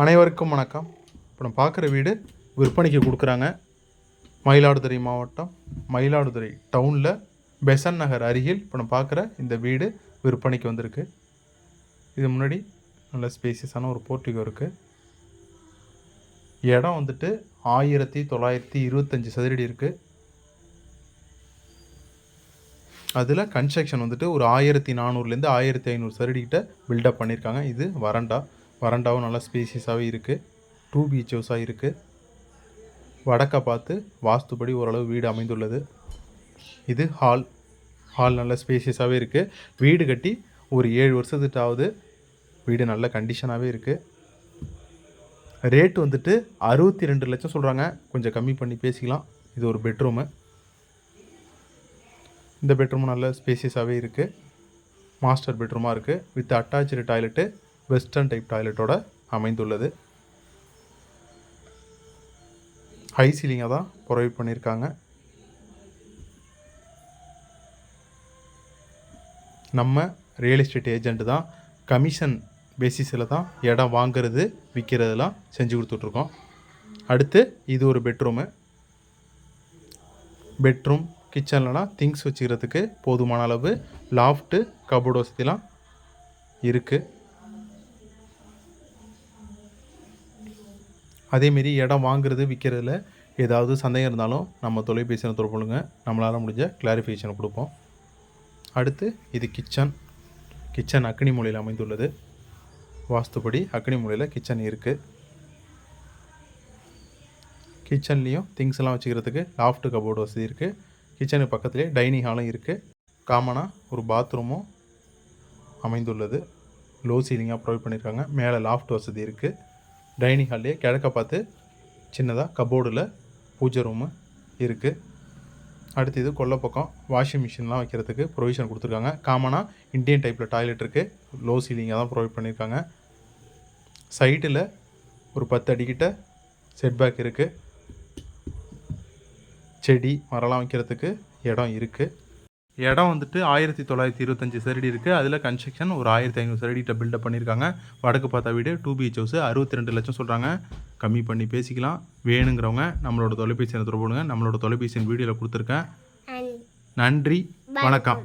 அனைவருக்கும் வணக்கம். இப்போ நம்ம பார்க்குற வீடு விற்பனைக்கு கொடுக்குறாங்க. மயிலாடுதுறை மாவட்டம் மயிலாடுதுறை டவுனில் பெசன் நகர் அருகில் இப்போ நம்ம பார்க்குற இந்த வீடு விற்பனைக்கு வந்திருக்கு. இது முன்னாடி நல்ல ஸ்பேசியஸான ஒரு போர்ட்டிகோ இருக்குது இடம் வந்துட்டு ஆயிரத்தி தொள்ளாயிரத்தி இருபத்தஞ்சி சதுரடி இருக்குது அதில் கன்ஸ்ட்ரக்ஷன் வந்துட்டு ஒரு ஆயிரத்தி நானூறுலேருந்து ஆயிரத்தி ஐநூறு சதுரடிக்கிட்ட பில்டப் பண்ணியிருக்காங்க இது வறண்டா. வறண்டாவும் நல்லா ஸ்பேசியஸாகவே இருக்குது டூ பீச் ஹவுஸாக இருக்குது வடக்கை பார்த்து வாஸ்துபடி ஓரளவு வீடு அமைந்துள்ளது. இது ஹால். ஹால் நல்ல ஸ்பேசியஸாகவே இருக்குது வீடு கட்டி ஒரு ஏழு வருஷத்துக்கிட்ட ஆகுது வீடு நல்ல கண்டிஷனாகவே இருக்குது ரேட் வந்துட்டு அறுபத்தி ரெண்டு லட்சம் சொல்கிறாங்க கொஞ்சம் கம்மி பண்ணி பேசிக்கலாம். இது ஒரு பெட்ரூமு இந்த பெட்ரூமும் நல்ல ஸ்பேசியஸாகவே இருக்குது மாஸ்டர் பெட்ரூமாக இருக்குது with attach toilet western type டாய்லெட்டோட அமைந்துள்ளது. ஹை சீலிங்காக தான் ப்ரொவைட் பண்ணியிருக்காங்க நம்ம ரியல் எஸ்டேட் ஏஜென்ட் தான் கமிஷன் பேசிஸில் தான் இடம் வாங்கிறது விற்கிறதெல்லாம் செஞ்சு கொடுத்துட்ருக்கோம். அடுத்து இது ஒரு பெட்ரூமு பெட்ரூம் கிச்சன்லலாம் திங்ஸ் வச்சுக்கிறதுக்கு போதுமான அளவு லாஃப்ட்டு கபோர்டு வசதிலாம் இருக்குது அதேமாரி இடம் வாங்குறது விற்கிறதுல ஏதாவது சந்தேகம் இருந்தாலும் நம்ம தொலைபேசியில் தொடர்புங்க நம்மளால் முடிஞ்ச கிளாரிஃபிகேஷன் கொடுப்போம். அடுத்து இது கிச்சன் கிச்சன் அக்னி மூலையில் அமைந்துள்ளது. வாஸ்துப்படி அக்னி மூலையில் கிச்சன் இருக்குது கிச்சன்லேயும் திங்ஸ் எல்லாம் வச்சுக்கிறதுக்கு லாஃப்ட் கபோர்டு வசதி இருக்குது கிச்சனுக்கு பக்கத்துலேயே டைனிங் ஹாலும் இருக்குது காமனாக ஒரு பாத்ரூமும் அமைந்துள்ளது. லோ சீலிங்காக ப்ரொவைட் பண்ணியிருக்காங்க மேலே லாஃப்ட் வசதி இருக்குது டைனிங் ஹால்லேயே கிழக்க பார்த்து சின்னதாக கபோர்டில் பூஜை ரூமு இருக்குது அடுத்து இது கொல்லை பக்கம் வாஷிங் மிஷின்லாம் வைக்கிறதுக்கு ப்ரொவிஷன் கொடுத்துருக்காங்க. காமனாக இந்தியன் டைப்பில் டாய்லெட் இருக்குது லோ சீலிங்காக தான் ப்ரொவைட் பண்ணியிருக்காங்க சைடில் ஒரு பத்து அடிக்கிட்ட செட்பேக் இருக்குது செடி மரம்லாம் வைக்கிறதுக்கு இடம் இருக்குது இடம் வந்துட்டு ஆயிரத்தி தொள்ளாயிரத்தி இருபத்தஞ்சி சரடி இருக்குது அதில் கன்ஸ்ட்ரக்ஷன் ஒரு ஆயிரத்தி ஐநூறு சரடிகிட்ட பில்டப் பண்ணியிருக்காங்க வடக்கு பார்த்தா வீடு டூ பிஹெச் ஹவுஸ் அறுபத்தி ரெண்டு லட்சம் சொல்கிறாங்க கம்மி பண்ணி பேசிக்கலாம். வேணுங்கிறவங்க நம்மளோட தொலைபேசி தொடர்பு நம்மளோட தொலைபேசியின் வீடியோவில் கொடுத்துருக்கேன். நன்றி. வணக்கம்.